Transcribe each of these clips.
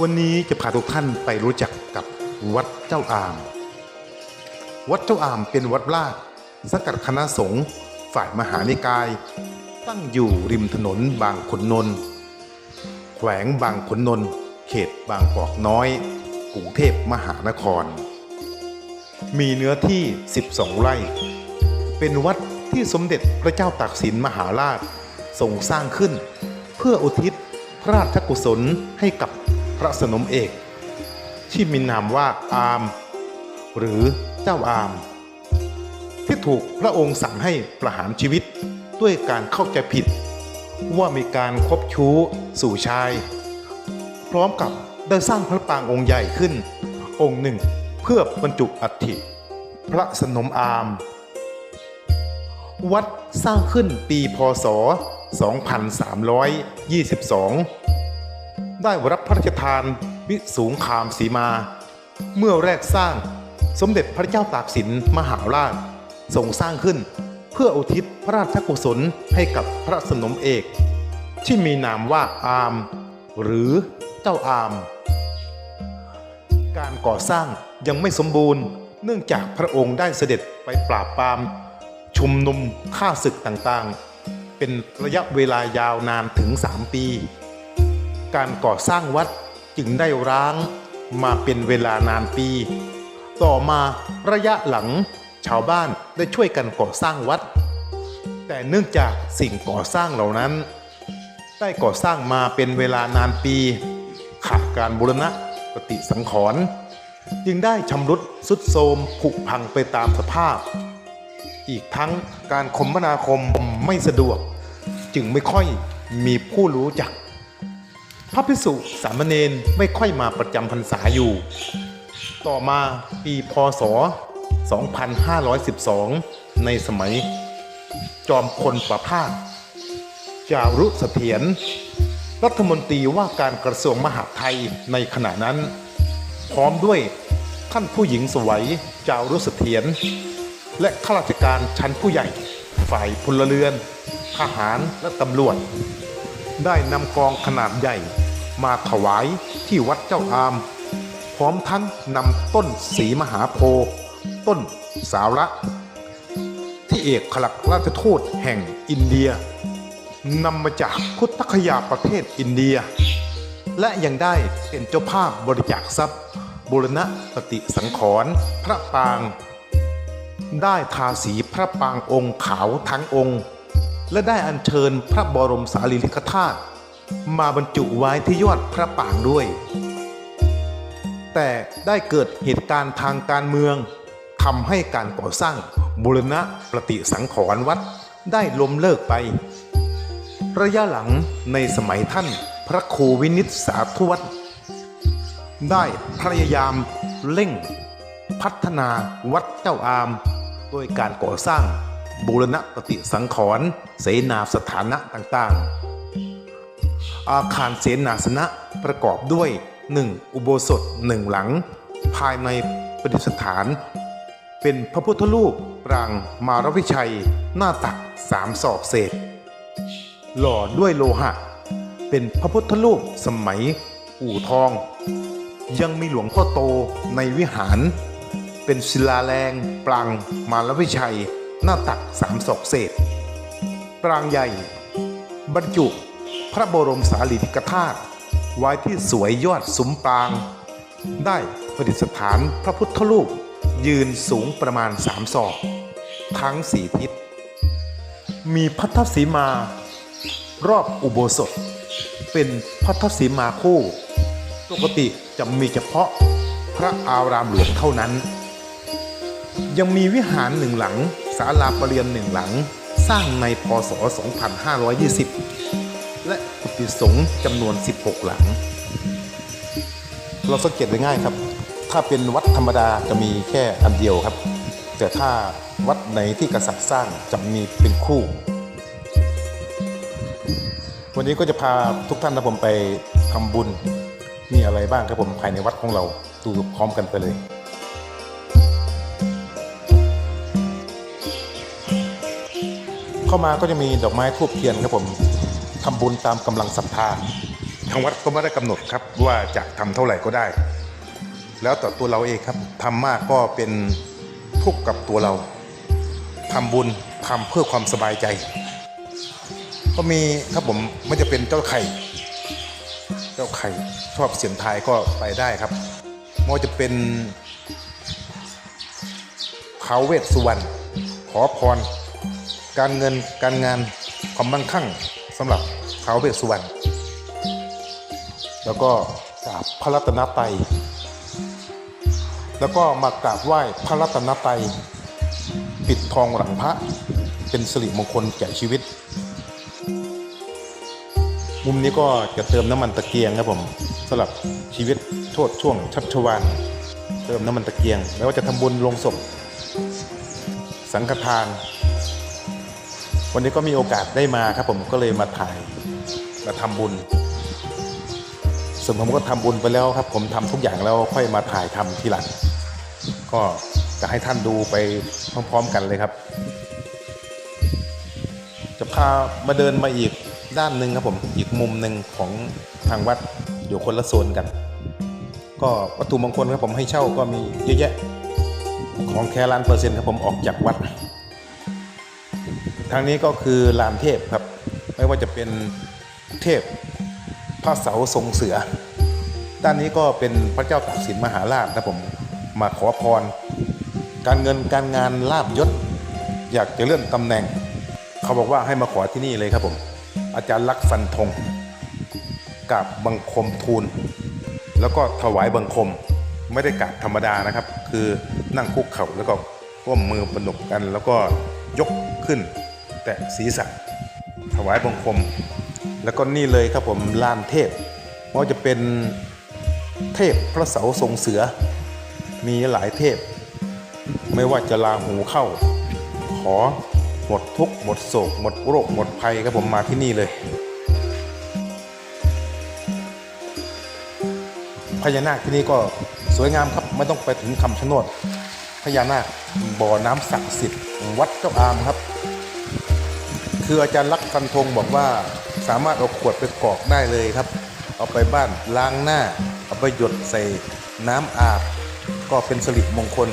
วันนี้จะพาทุกท่านไปรู้จักกับวัดเจ้าอาม วัดเจ้าอามเป็นวัดราชสังกัดคณะสงฆ์ฝ่ายมหานิกาย ตั้งอยู่ริมถนนบางขุนนนท์แขวงบางขุนนนท์เขตบางกอกน้อยกรุงเทพมหานคร มีเนื้อที่ 12 ไร่ เป็นวัดที่สมเด็จพระเจ้าตากสินมหาราชทรงสร้างขึ้น เพื่ออุทิศพระราชกุศลให้กับ ระสนมเอก ที่มีนามว่าอาม หรือเจ้าอาม ที่ถูกพระองค์สั่งให้ประหารชีวิตด้วยการเข้าใจผิด ว่ามีการคบชู้สู่ชาย พร้อมกับได้สร้างพระปรางองค์ใหญ่ขึ้น องค์หนึ่งเพื่อบรรจุอัฐิพระสนมอาม วัดสร้างขึ้นปีพศ 2322 ได้รับพระราชทานวิสูงคามสีมา เมื่อแรกสร้างสมเด็จพระเจ้าตากสินมหาราชทรงสร้างขึ้น เพื่ออุทิศพระราชกุศลให้กับพระสนมเอก ที่มีนามว่าอาม หรือเจ้าอาม การก่อสร้างยังไม่สมบูรณ์ เนื่องจากพระองค์ได้เสด็จไปปราบปราม ชุมนุมฆ่าศึกต่างๆ เป็นระยะเวลายาวนานถึง 3 ปี การก่อสร้างวัดจึงได้ร้างมาเป็นเวลานานปี ต่อมาระยะหลังชาวบ้านได้ช่วยกันก่อสร้างวัด แต่เนื่องจากสิ่งก่อสร้างเหล่านั้น ได้ก่อสร้างมาเป็นเวลานานปีขาดการบูรณะปฏิสังขรณ์จึงได้ชำรุดสุดโทรมผุพังไปตามสภาพ อีกทั้งการคมนาคมไม่สะดวก จึงไม่ค่อยมีผู้รู้จัก พระภิกษุสามเณรไม่ค่อยมาประจำพรรษาอยู่ ต่อมาปีพศ 2512 ในสมัย จอมพลประพาสจารุเสถียรรัฐมนตรีว่าการกระทรวงมหาดไทยในขณะนั้น พร้อมด้วยท่านผู้หญิงสวยจารุเสถียรและข้าราชการชั้นผู้ใหญ่ ฝ่ายพลเรือน ทหารและตำรวจ ได้นำกองขนาดใหญ่ มาถวายที่วัดเจ้าอาม พร้อมทั้งนำต้นสีมหาโพธิ์ต้นสาวระที่เอกขลักราชทูตแห่งอินเดียนำมาจากพุทธคยาประเทศอินเดีย และยังได้เป็นเจ้าภาพบริจาคทรัพย์บูรณะปฏิสังขรณ์พระปาง ได้ทาสีพระปางองค์ขาวทั้งองค์ และได้อัญเชิญพระบรมสารีริกธาตุ มาบรรจุไว้ที่ยอดพระปรางด้วย แต่ได้เกิดเหตุการณ์ทางการเมืองทำให้การก่อสร้างบูรณะปฏิสังขรณ์วัดได้ล้มเลิกไป ระยะหลังในสมัยท่านพระครูวินิตสาธุวัตรได้พยายามเร่ง พัฒนาวัดเจ้าอามโดยการก่อสร้างบูรณะปฏิสังขรณ์เสนาสถานะต่างๆ อาคารเสนาสนะประกอบด้วย 1. อุโบสถหนึ่งหลัง ภายในประดิษฐาน เป็นพระพุทธรูปปรางมารวิชัย หน้าตักสามศอกเศษ หล่อด้วยโลหะ เป็นพระพุทธรูปสมัยอู่ทอง ยังมีหลวงพ่อโตในวิหาร เป็นศิลาแรงปรางมารวิชัย หน้าตักสามศอกเศษ ปรางใหญ่ บรรจุ พระบรมสารีริกธาตุไว้ที่สวยยอดสุมปราง ได้ประดิษฐานพระพุทธรูปยืนสูงประมาณสามศอก ทั้งสี่ทิศ มีพัทธสีมารอบอุโบสถ เป็นพัทธสีมาคู่ ปกติจะมีเฉพาะพระอารามหลวงเท่านั้น ยังมีวิหารหนึ่งหลังศาลาประเรียนหนึ่งหลัง สร้างในพศ 2520 และกุฏิสงฆ์จำนวน 16 หลัง เราสังเกตได้ง่ายครับ ถ้าเป็นวัดธรรมดาจะมีแค่อันเดียวครับ แต่ถ้าวัดไหนที่กษัตริย์สร้างจะมีเป็นคู่ วันนี้ก็จะพาทุกท่านนะผมไปทำบุญมีอะไรบ้างครับผมภายในวัดของเราดูพร้อมกันไปเลยเข้ามาก็จะมีดอกไม้ทูบเทียนครับผม ทำบุญตามกำลังศรัทธาทางวัดก็ไม่ได้กำหนดครับว่าจะทำเท่าไหร่ก็ได้ แล้วแต่ตัวเราเองครับทำมากก็เป็นทุกข์กับตัวเราทำบุญทำเพื่อความสบายใจ ก็มีครับผมไม่จะเป็นเจ้าไข่ เจ้าไข่ชอบเสียงทายก็ไปได้ครับไม่ว่าจะเป็นท้าเวสสุวรรณขอพร การเงินการงานความมั่งคั่ง สำหรับท้าวเวสสุวรรณแล้วก็กราบพระรัตนตรัยแล้วก็มากราบไหว้พระรัตนตรัยปิดทองหลังพระเป็นสิริมงคลแก่ชีวิต มุมนี้ก็จะเติมน้ำมันตะเกียงครับผมสำหรับชีวิตโทษช่วงชัชวานเติมน้ำมันตะเกียงไม่ว่าจะทำบุญลงศพสังฆทาน วันนี้ก็มีโอกาสได้มาครับผมก็เลยมาถ่ายมาทำบุญ ส่วนผมก็ทำบุญไปแล้วครับ ผมทำทุกอย่างแล้วค่อยมาถ่ายทำทีหลัง ก็จะให้ท่านดูไปพร้อมๆกันเลยครับ จะพามาเดินมาอีกด้านหนึ่งครับผมอีกมุมหนึ่งของทางวัดอยู่คนละโซนกัน ก็วัตถุมงคลครับผมให้เช่าก็มีเยอะแยะของแค่ล้านเปอร์เซ็นต์ครับผมออกจากวัด ทางนี้ก็คือลานเทพครับ ไม่ว่าจะเป็นเทพพระเสาทรงเสือ ด้านนี้ก็เป็นพระเจ้าตากสินมหาราชนะผมมาขอพร การเงินการงานลาบยศ อยากจะเลื่อนตำแหน่ง เขาบอกว่าให้มาขอที่นี่เลยครับผม อาจารย์ลักษณ์ฟันธงกราบบังคมทูล แล้วก็ถวายบังคมไม่ได้กราบธรรมดานะครับ คือนั่งคุกเข่าแล้วก็ก้มมือประนกันแล้วก็ยกขึ้น แตะศีรษะถวายบังคม แล้วก็นี่เลยครับผมลานเทพไม่ว่าจะเป็นเทพพระเสาทรงเสือ มีหลายเทพ ไม่ว่าจะลาหูเข้า ขอหมดทุกข์หมดโศก หมดโรค หมดภัยครับผมมาที่นี่เลยพญานาคที่นี่ก็สวยงามครับไม่ต้องไปถึงคำชะโนดพญานาคบ่อน้ำศักดิ์สิทธิ์วัดเจ้าอามครับ คืออาจารย์ลักษณ์ฟันธงบอกว่าสามารถเอาขวดไปกรอกได้เลยครับ เอาไปบ้านล้างหน้า เอาไปหยดใส่น้ำอาบ ก็เป็นสิริมงคล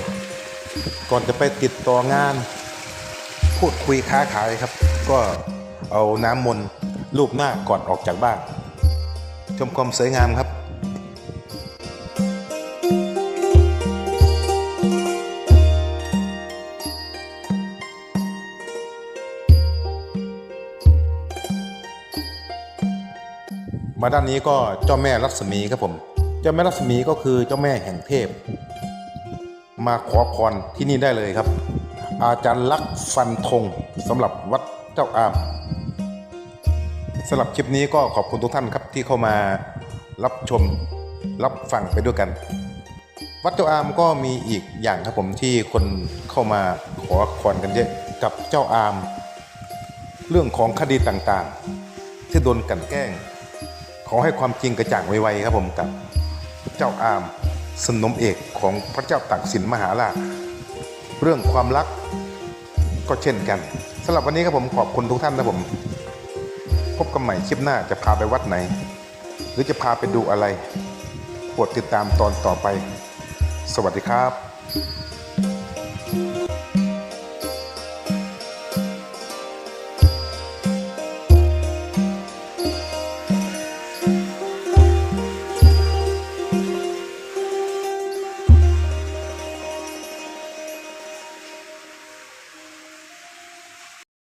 ก่อนจะไปติดต่องาน พูดคุยค้าขายครับ ก็เอาน้ำมนต์รูปหน้าก่อนออกจากบ้าน ชมความสวยงามครับ มาด้านนี้ก็เจ้าแม่รัศมีครับผม เจ้าแม่รัศมีก็คือเจ้าแม่แห่งเทพ มาขอพรที่นี่ได้เลยครับ อาจารย์ลักษณ์ฟันธงสำหรับวัดเจ้าอามสำหรับคลิปนี้ก็ขอบคุณทุกท่านครับที่เข้ามารับชมรับฟังไปด้วยกัน วัดเจ้าอามก็มีอีกอย่างครับผมที่คนเข้ามาขอพรกันเยอะกับเจ้าอาม เรื่องของคดีต่างๆ ที่โดนกันแกล้ง ขอให้ความจริงกระจ่างไวๆครับผมกับเจ้าอามสนมเอกของพระเจ้าตากสินมหาราชเรื่องความรักก็เช่นกันสำหรับวันนี้ครับผมขอบคุณทุกท่านนะผม พบกันใหม่คลิปหน้าจะพาไปวัดไหน หรือจะพาไปดูอะไรโปรดติดตามตอนต่อไป สวัสดีครับ